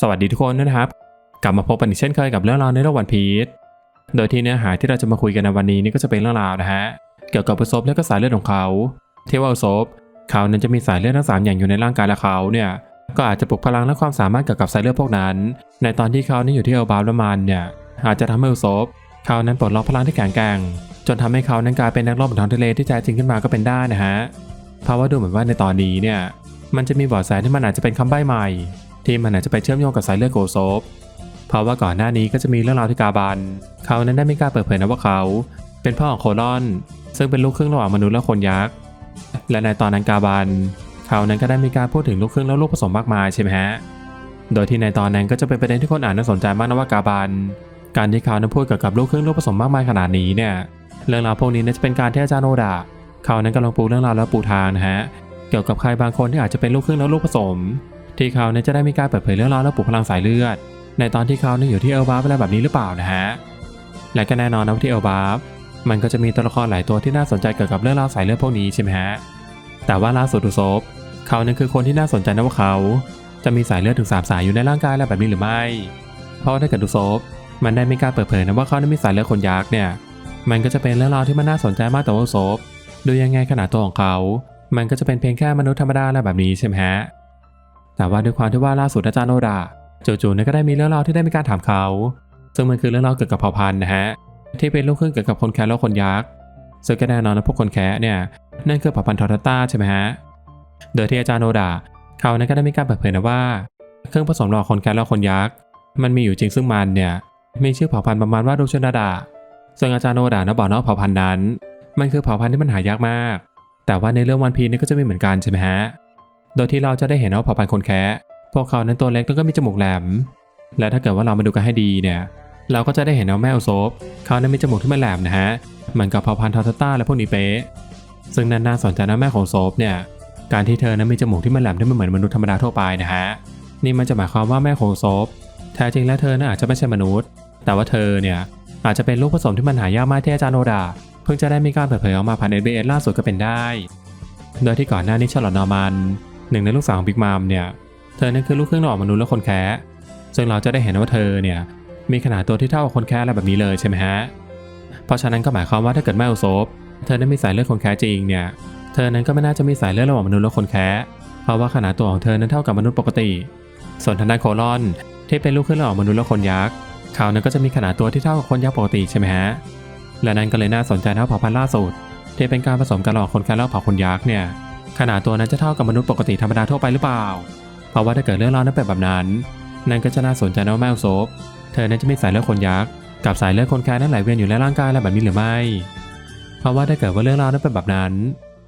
สวัสดีทุกคนนะครับ กลับมาพบกันอีกเช่นเคยกับเรื่องราวในโลกวันพีชโดยที่เนื้อหาที่เราจะมาคุยกันในวันนี้นี่ก็จะเป็นเรื่องราวนะฮะเกี่ยวกับอุศบและก็สายเลือดของเขาเทว่าอุศบเขานั้นจะมีสายเลือดทั้งสามอย่างอยู่ในร่างกายและเขาเนี่ยก็อาจจะปลุกพลังและความสามารถเกี่ยวกับสายเลือดพวกนั้น ในตอนที่เขานี่อยู่ที่เอลบาร์และมันเนี่ยอาจจะทำให้อุศบเขานั้นปลดล็อกพลังที่แข็งแกร่งจนทำให้เขานั้นกลายเป็นนักรบบนท้องทะเลที่แท้จริงขึ้นมาก็เป็นได้นะฮะเพราะว่าดูเหมือนว่าในตอนนี้เนี่ยมันจะมีบาะแสที่มันอาจจะเป็นคำใบ้ใหม่ ที่มันอาจจะไปเชื่อมโยงกับสายเลือดโกโซฟเพราะว่าก่อนหน้านี้ก็จะมีเรื่องราวที่กาบัน เขานั้นได้ไมีกล้าเปิดเผยนะว่าเขา เป็นพ่อของโคลอน ซึ่งเป็นลูกครึ่งระหว่างมนุษย์และคนยักษ์ และในตอนนั้นกาบัน เขานั้นก็ได้มีการพูดถึงลูกครึ่งและลูกผสมมากมายใช่ไหมฮะ โดยที่ในตอนนั้นก็จะเป็นประเด็นที่คนอ่านน่าสนใจมากนะว่ากาบัน การที่เขานั้นพูดเกี่ยวกับลูกครึ่งลูกผสมมากมายขนาดนี้เนี่ย เรื่องราวพวกนี้นจะเป็นการที่อาจารย์โนดะเขานั้นกำลังปูเรื่องราวและปูทางนะฮะ เกี่ยวกับใครบางคนที่อาจจะเป็นลูกครึ่งและลูกผสม ที่เขาเนี่ยจะได้มีการเปิดเผยเรื่องราวและปลุกพลังสายเลือด ในตอนที่เขาเนี่ยอยู่ที่เอลบาร์อะไรแบบนี้หรือเปล่านะฮะและก็แน่นอนนะว่าที่เอลบาร์มันก็จะมีตัวละครหลายตัวที่น่าสนใจเกี่ยวกับเรื่องราวสายเลือดพวกนี้ใช่ไหมฮะแต่ว่าล่าสุดอุซบเขาเนี่ยคือคนที่น่าสนใจนะว่าเขา จะมีสายเลือดถึงสามสายอยู่ในร่างกายอะไรแบบนี้หรือไม่ เพราะถ้าเกิดอุซบมันได้มีการเปิดเผยนะว่าเขานั้มีสายเลือดคนยักษ์เนี่ยมันก็จะเป็นเรื่องราวที่มันน่าสนใจมากแต่ว่าอุซบดูยังไงขนาดตัวของเขา มันก็จะเป็นเพียงแค่มนุษย์ธรรมดาอะไรแบบนี้ใช่ไหมฮะ แต่ว่าด้วยความที่ว่าล่าสุดอาจารย์โนดาจู่ๆเนี่ยก็ได้มีเรื่องราวที่ได้มีการถามเขา ซึ่งมันคือเรื่องราวเกี่ยวกับเผ่าพันธุ์นะฮะที่เป็นลูกครึ่งเกี่ยวกับคนแคะและคนยักษ์ซึ่งก็แน่นอนนะพวกคนแคะเนี่ยนั่นคือเผ่าพันธุ์ทอร์ต้าใช่ไหมฮะโดยที่อาจารย์โนดาเขานั้นก็ได้มีการเปิดเผยนะว่า เครื่องผสมระหว่างคนแคะและคนยักษ์มันมีอยู่จริงซึ่งมันเนี่ยมีชื่อเผ่าพันธุ์ประมาณว่าดูชนาดาซึ่งอาจารย์โนดานะบอกนะว่าเผ่าพันธุ์นั้น มันคือเผ่าพันธุ์ที่มันหายากมาก แต่ว่าในเรื่องวันพีนี่ก็จะมีเหมือนกันใช่ไหมฮะ โดยที่เราจะได้เห็นว่าเผ่าพันธุ์คนแคะพวกเขานั้นตัวเล็กแล้วก็มีจมูกแหลม และถ้าเกิดว่าเรามาดูกันให้ดีเนี่ย เราก็จะได้เห็นว่าแม่อุซบเขานั้นมีจมูกที่มันแหลมนะฮะ เหมือนกับเผ่าพันธุ์ทอร์ต้าและพวกนี้เป๊ะ ซึ่งนั่นน่าสนใจนะแม่ของโซฟเนี่ย การที่เธอนั้นมีจมูกที่มันแหลมที่มันเหมือนมนุษย์ธรรมดาทั่วไปนะฮะ นี่มันจะหมายความว่าแม่ของโซฟแท้จริงแล้วเธอน่าอาจจะไม่ใช่มนุษย์ แต่ว่าเธอเนี่ยอาจจะเป็นลูกผสมที่มันหายากมากที่อาจารย์โนดาเพิ่งจะได้มีการเปิดเผยออกมาผ่าน SBS ล่าสุดก็เป็นได้ โดยที่ก่อนหน้านี้ชาร์ลอตนอร์มัน หนึ่งในลูกสาวของบิ๊กมามเนี่ยเธอนั้นคือลูกครึ่งระหว่างมนุษย์และคนแคะซึ่งเราจะได้เห็นว่าเธอเนี่ยมีขนาดตัวที่เท่ากับคนแคะอะไรแบบนี้เลยใช่ไหมฮะเพราะฉะนั้นก็หมายความว่าถ้าเกิดแม่อุซบเธอนั้นมีสายเลือดคนแคะจริงเนี่ยเธอนั้นก็ไม่น่าจะมีสายเลือดระหว่างมนุษย์และคนแคะเพราะว่าขนาดตัวของเธอนั้นเท่ากับมนุษย์ปกติ ส่วนทางด้านโคลอนที่เป็นลูกครึ่งระหว่างมนุษย์และคนยักษ์เขานั้นก็จะมีขนาดตัวที่เท่ากับคนยักษ์ปกติใช่ไหมฮะและนั่นก็เลยน่าสนใจนะว่าเผ่าพันธุ์ล่าสุดที่เป็นการผสมกันระหว่างคนแคะและเผ่าคนยักษ์เนี่ย ขนาดตัวนั้นจะเท่ากับมนุษย์ปกติธรรมดาทั่วไปหรือเปล่า เพราะว่าถ้าเกิดเรื่องราวนั้นเป็นแบบนั้น นั่นก็จะน่าสนใจนะว่าแมวโซฟเธอนั้นจะมีสายเลือดคนยักษ์กับสายเลือดคนแคะนั้นไหลเวียนอยู่ในร่างกายอะไรแบบนี้หรือไม่ เพราะว่าถ้าเกิดว่าเรื่องราวนั้นเป็นแบบนั้น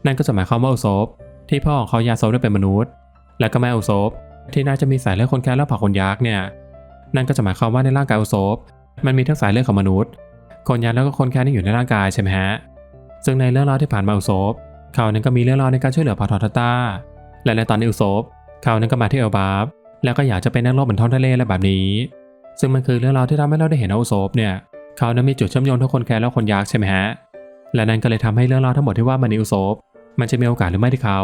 นั่นก็จะหมายความว่าอุซบที่พ่อของเขายาโซฟได้เป็นมนุษย์ และก็แม่อุซบที่น่าจะมีสายเลือดคนแคะและเผ่าคนยักษ์เนี่ย นั่นก็จะหมายความว่าในร่างกายอุซบมันมีทั้งสายเลือดของมนุษย์ คนยักษ์แล้วก็คนแคะที่อยู่ในร่างกายใช่ไหมฮะ ซึ่งในเรื่องราวที่ผ่านมาอุซบ เขานั้นก็มีเรื่องราวในการช่วยเหลือพาทอทต้าและในตอนนี้อุซบเขานั้นก็มาที่เอลบาร์แล้วก็อยากจะเป็นนักรบบนท้องทะเลและแบบนี้ ซึ่งมันคือเรื่องราวที่ทำให้เราได้เห็นอุซบเนี่ยเขานั้นมีจุดเชื่อมโยงทั้งคนแคะและคนยักใช่ไหมฮะและนั่นก็เลยทำให้เรื่องราวทั้งหมดที่ว่ามันในอุซบมันจะมีโอกาสหรือไม่ที่เขา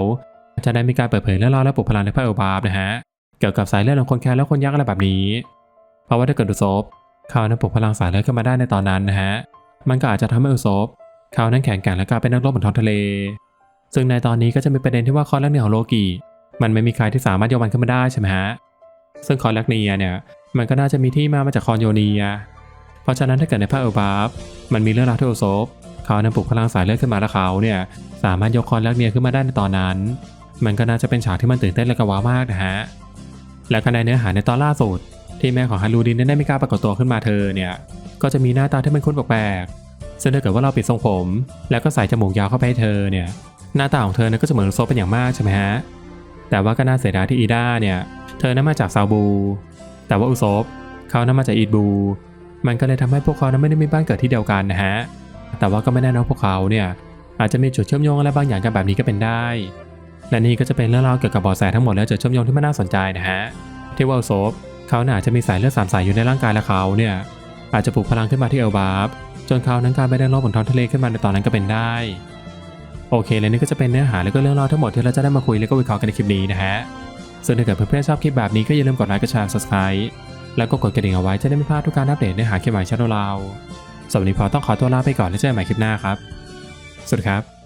จะได้มีการเปิดเผยเรื่องราวและปลุกพลังในพระเอลบาร์นะฮะเกี่ยวกับสายเลือดของคนแคะและคนยักอะไรแบบนี้ เพราะว่าถ้าเกิดอุซบเขานั้นปลุกพลังสายเลือดขึ้นมาได้ในตอนนั้นนะฮะมันก็อาจจะทำให้อุซบเขานั้นแข็งแกร่งและกลายเป็นนักรบบนท้องทะเล ซึ่งในตอนนี้ก็จะมีประเด็นที่ว่าคอร์ลักเนียของโลกิมันไม่มีใครที่สามารถยกมันขึ้นมาได้ใช่ไหมฮะ ซึ่งคอร์ลักเนียเนี่ยมันก็น่าจะมีที่มามาจากคอนโยเนีย เพราะฉะนั้นถ้าเกิดในภาคเอลบาฟมันมีเรื่องราวที่โอซบเขานั้นปลุกพลังสายเลือดขึ้นมาแล้วเขาเนี่ยสามารถยกคอนลักเนียขึ้นมาได้ในตอนนั้น มันก็น่าจะเป็นฉากที่มันตื่นเต้นและกระว้ามากนะฮะ และคะแนนเนื้อหาในตอนล่าสุดที่แม่ของฮารูดินได้มีการปรากฏตัวขึ้นมาเธอเนี่ยก็จะมีหน้าตาที่มันคุ้นแปลกๆซึ่งถ้าเกิดว่าเราปิดทรงผม แล้วก็ใส่จมูกยาวเข้าไปให้เธอเนี่ย หน้าตาของเธอเนี่ยก็จะเหมือนโซฟเป็นอย่างมากใช่ไหมฮะ แต่ว่าก็น่าเสียดายที่อีด้าเนี่ย เธอนั้นมาจากซาบู แต่ว่าอุซบเขานั้นมาจากอีดบู มันก็เลยทำให้พวกเขานั้นไม่ได้มีบ้านเกิดที่เดียวกันนะฮะ แต่ว่าก็ไม่แน่นะว่าพวกเขาเนี่ยอาจจะมีจุดเชื่อมโยงอะไรบางอย่างกันแบบนี้ก็เป็นได้ และนี่ก็จะเป็นเรื่องราวเกี่ยวกับบาะแสทั้งหมดและจุดเชื่อมโยงที่มันน่าสนใจนะฮะ ที่ว่าโซฟเขาน่าจะมีสายเลือดสามสายอยู่ในร่างกายและเขาเนี่ยอาจจะปลุกพลังขึ้นมาที่เอลบาร์จนเขานั้นกลายไปได้รอบบนท้องทะเลขึ้นมาในตอนนั้นก็เป็นได้ โอเคเลยนี่ก็จะเป็นเนื้อหาและก็เรื่องราวทั้งหมดที่เราจะได้มาคุยและก็วิเคราะห์กันในคลิปนี้นะฮะส่วนถ้าเกิดเพื่อนๆชอบคลิปแบบนี้ก็อย่าลืมกดไลค์กดแชร์ subscribe แล้วก็กดกระดิ่งเอาไว้จะได้ไม่พลาดทุกการอัปเดตเนื้อหาคลิปใหม่ช่องเราสำหรับวันนี้พอต้องขอตัวลาไปก่อนแล้วเจอกันใหม่คลิปหน้าครับสวัสดีครับ